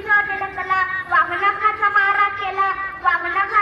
विसरलेलं कला. वामनखाचा मारा केला. वामनखा